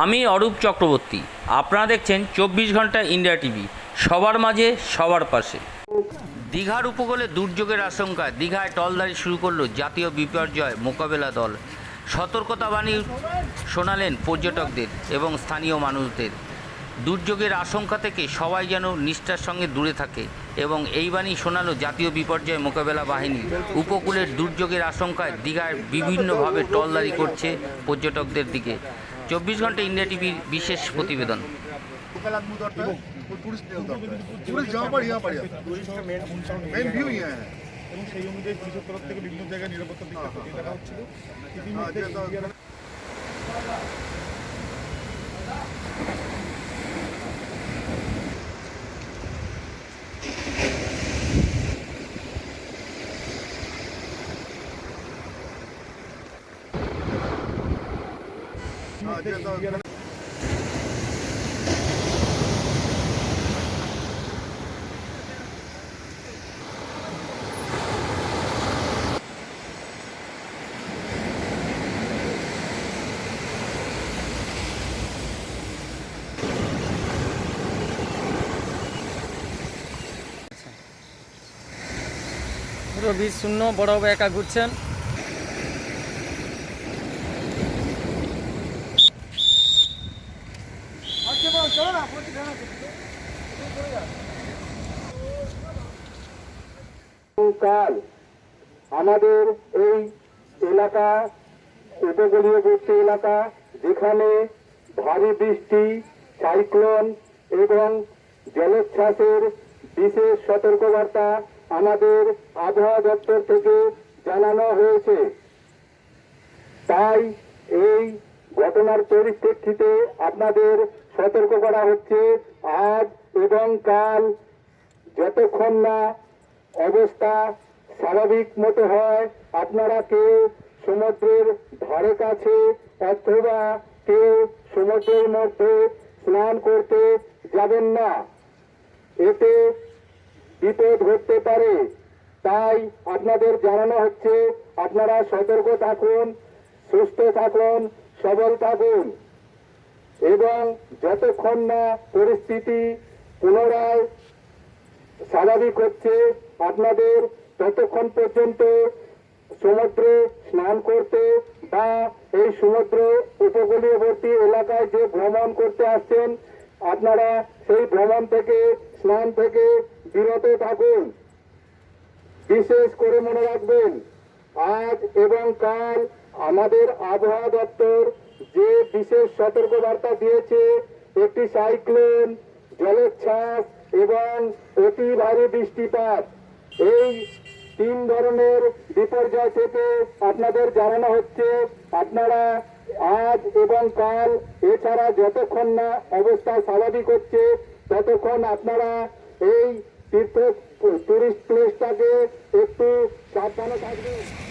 আমি অরূপ চক্রবর্তী। আপনারা দেখছেন চব্বিশ ঘণ্টা ইন্ডিয়া টিভি। সবার মাঝে, সবার পাশে। দীঘার উপকূলে দুর্যোগের আশঙ্কায় দীঘায় টলদারি শুরু করল জাতীয় বিপর্যয় মোকাবেলা দল। সতর্কতা বাণী শোনালেন পর্যটকদের এবং স্থানীয় মানুষদের। দুর্যোগের আশঙ্কা থেকে সবাই যেন নিষ্ঠার সঙ্গে দূরে থাকে এবং এই বাণী শোনালো জাতীয় বিপর্যয় মোকাবেলা বাহিনী উপকূলের দুর্যোগের আশঙ্কায় দীঘায় বিভিন্নভাবে টলদারি করছে পর্যটকদের দিকে। চব্বিশ ঘণ্টা ইন্ডিয়া টিভির বিশেষ প্রতিবেদন। এবং সেই অনুযায়ী পুলিশের তরফ থেকে বিভিন্ন জায়গায় নিরাপত্তা দেখা হচ্ছিল। ইতিমধ্যে বীজ শূন্য বড়বাবু একা ঘুরছেন। কাল আমাদের এই এলাকা উপকূলীয়বর্তী এলাকা, যেখানে ভারী বৃষ্টি, সাইক্লোন এবং জলোচ্ছ্বাসের বিশেষ সতর্কবার্তা আমাদের আবহাওয়া দপ্তর থেকে জানানো হয়েছে। তাই এই ঘটনার পরিপ্রেক্ষিতে আপনাদের সতর্ক করা হচ্ছে আজ এবং কাল যতক্ষণ না অবস্থা স্বাভাবিক মতো হয়, আপনারা কেউ সমুদ্রের ধারে কাছে অথবা কেউ সমুদ্রের মধ্যে স্নান করতে যাবেন না। এতে বিপদ ঘটতে পারে। তাই আপনাদের জানানো হচ্ছে, আপনারা সতর্ক থাকুন, সুস্থ থাকুন, সবল থাকুন। এবং যতক্ষণ না পরিস্থিতি পুনরায় স্বাভাবিক হচ্ছে আপনাদের ততক্ষণ পর্যন্ত সমুদ্রে স্নান করতে বা এই সমুদ্র উপকূলীয়বর্তী এলাকায় যে ভ্রমণ করতে আসছেন, আপনারা সেই ভ্রমণ থেকে, স্নান থেকে বিরত থাকুন। বিশেষ করে মনে রাখবেন, আজ এবং কাল আমাদের আবহাওয়া দপ্তর বিশেষ সতর্কবার্তা দিয়েছে একটি সাইক্লোন জলোচ্ছ্বাস এবং অতি ভারী বৃষ্টিপাত। এই তিন ধরনের বিপর্যয় থেকে আপনাদের জানানো হচ্ছে। আপনারা আজ এবং কাল এছাড়া যতক্ষণ না অবস্থা স্বাভাবিক হচ্ছে, ততক্ষণ আপনারা এই তীর্থ টুরিস্ট প্লেসটাকে একটু সাবধানে থাকবেন।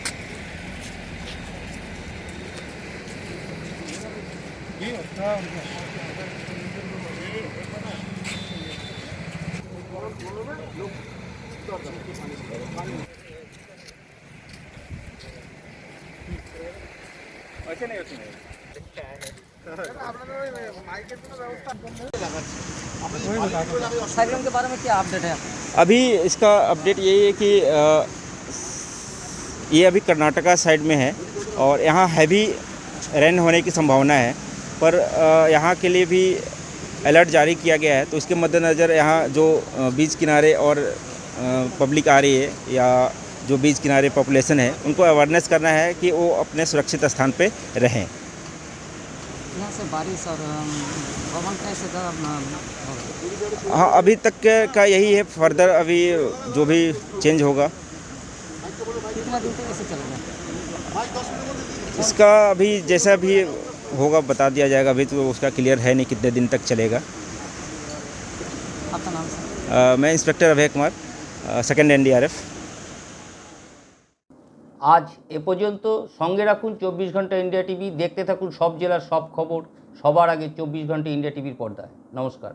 के बारे में क्या अपडेट है अभी इसका अपडेट यही है कि ये अभी कर्नाटका साइड में है और यहाँ हैवी रेन होने की संभावना है। पर यहाँ के लिए भी अलर्ट जारी किया गया है। तो इसके मद्देनज़र यहाँ जो बीच किनारे और पब्लिक आ रही है या जो बीच किनारे पॉपुलेशन है उनको अवेयरनेस करना है कि वो अपने सुरक्षित स्थान पे रहें। यहाँ से बारिश और पवन कैसे ज़्यादा अम, होगा हाँ अभी तक का यही है। फर्दर अभी जो भी चेंज होगा। इसका अभी जैसा भी होगा बता दिया जाएगा अभी तो उसका क्लियर है नहीं कितने दिन तक चलेगा आपका नाम सर अ, मैं inspector Abhay Kumar second NDRF আজ এ পর্যন্ত সঙ্গে রাখুন চব্বিশ ঘন্টা ইন্ডিয়া টিভি দেখতে থাকুন সব জেলার সব খবর সবার আগে চব্বিশ ঘন্টা ইন্ডিয়া টিভির পর্দায় নমস্কার